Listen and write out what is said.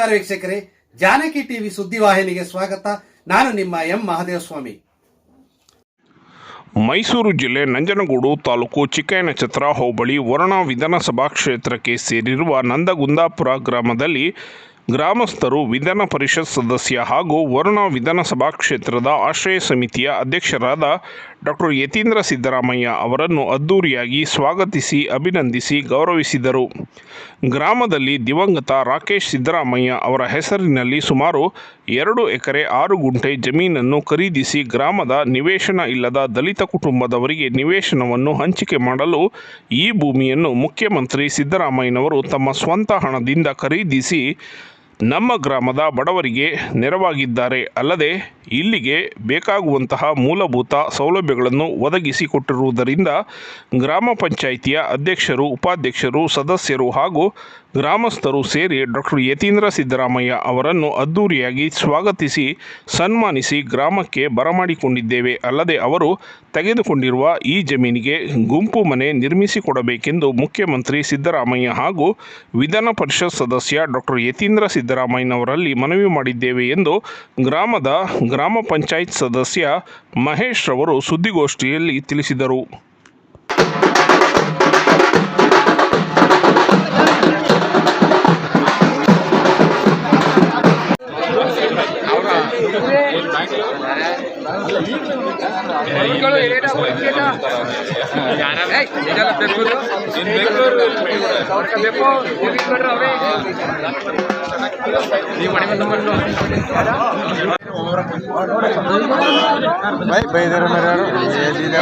ನಮಸ್ಕಾರ ವೀಕ್ಷಕರೇ. ಜಾನಕಿ ಟಿವಿ ಸುದ್ದಿವಾಹಿನಿಗೆ ಸ್ವಾಗತ. ನಾನು ನಿಮ್ಮ ಎಂ ಮಹದೇವಸ್ವಾಮಿ. ಮೈಸೂರು ಜಿಲ್ಲೆ ನಂಜನಗೂಡು ತಾಲೂಕು ಚಿಕ್ಕಯ್ಯನಛತ್ರ ಹೋಬಳಿ ವರುಣ ವಿಧಾನಸಭಾ ಕ್ಷೇತ್ರಕ್ಕೆ ಸೇರಿರುವ ನಂದಗುಂದಾಪುರ ಗ್ರಾಮದಲ್ಲಿ ಗ್ರಾಮಸ್ಥರು ವಿಧಾನ ಪರಿಷತ್ ಸದಸ್ಯ ಹಾಗೂ ವರುಣ ವಿಧಾನಸಭಾ ಕ್ಷೇತ್ರದ ಆಶ್ರಯ ಸಮಿತಿಯ ಅಧ್ಯಕ್ಷರಾದ ಡಾಕ್ಟರ್ ಯತೀಂದ್ರ ಸಿದ್ದರಾಮಯ್ಯ ಅವರನ್ನು ಅದ್ದೂರಿಯಾಗಿ ಸ್ವಾಗತಿಸಿ, ಅಭಿನಂದಿಸಿ ಗೌರವಿಸಿದರು. ಗ್ರಾಮದಲ್ಲಿ ದಿವಂಗತ ರಾಕೇಶ್ ಸಿದ್ದರಾಮಯ್ಯ ಅವರ ಹೆಸರಿನಲ್ಲಿ ಸುಮಾರು ಎರಡು ಎಕರೆ ಆರು ಗುಂಟೆ ಜಮೀನನ್ನು ಖರೀದಿಸಿ ಗ್ರಾಮದ ನಿವೇಶನ ಇಲ್ಲದ ದಲಿತ ಕುಟುಂಬದವರಿಗೆ ನಿವೇಶನವನ್ನು ಹಂಚಿಕೆ ಮಾಡಲು ಈ ಭೂಮಿಯನ್ನು ಮುಖ್ಯಮಂತ್ರಿ ಸಿದ್ದರಾಮಯ್ಯನವರು ತಮ್ಮ ಸ್ವಂತ ಹಣದಿಂದ ಖರೀದಿಸಿ ನಮ್ಮ ಗ್ರಾಮದ ಬಡವರಿಗೆ ನೆರವಾಗಿದ್ದಾರೆ. ಅಲ್ಲದೆ ಇಲ್ಲಿಗೆ ಬೇಕಾಗುವಂತಹ ಮೂಲಭೂತ ಸೌಲಭ್ಯಗಳನ್ನು ಒದಗಿಸಿಕೊಟ್ಟಿರುವುದರಿಂದ ಗ್ರಾಮ ಪಂಚಾಯಿತಿಯ ಅಧ್ಯಕ್ಷರು, ಉಪಾಧ್ಯಕ್ಷರು, ಸದಸ್ಯರು ಹಾಗೂ ಗ್ರಾಮಸ್ಥರು ಸೇರಿ ಡಾಕ್ಟರ್ ಯತೀಂದ್ರ ಸಿದ್ದರಾಮಯ್ಯ ಅವರನ್ನು ಅದ್ದೂರಿಯಾಗಿ ಸ್ವಾಗತಿಸಿ, ಸನ್ಮಾನಿಸಿ ಗ್ರಾಮಕ್ಕೆ ಬರಮಾಡಿಕೊಂಡಿದ್ದೇವೆ. ಅಲ್ಲದೆ ಅವರು ತೆಗೆದುಕೊಂಡಿರುವ ಈ ಜಮೀನಿಗೆ ಗುಂಪು ಮನೆ ನಿರ್ಮಿಸಿಕೊಡಬೇಕೆಂದು ಮುಖ್ಯಮಂತ್ರಿ ಸಿದ್ದರಾಮಯ್ಯ ಹಾಗೂ ವಿಧಾನ ಪರಿಷತ್ ಸದಸ್ಯ ಡಾಕ್ಟರ್ ಯತೀಂದ್ರ ಸಿದ್ದರಾಮಯ್ಯನವರಲ್ಲಿ ಮನವಿ ಮಾಡಿದ್ದೇವೆ ಎಂದು ಗ್ರಾಮದ ಗ್ರಾಮ ಪಂಚಾಯತ್ ಸದಸ್ಯ ಮಹೇಶ್ ರವರು ಸುದ್ದಿಗೋಷ್ಠಿಯಲ್ಲಿ ತಿಳಿಸಿದರು. भाई बैदर मेरा ये दीदा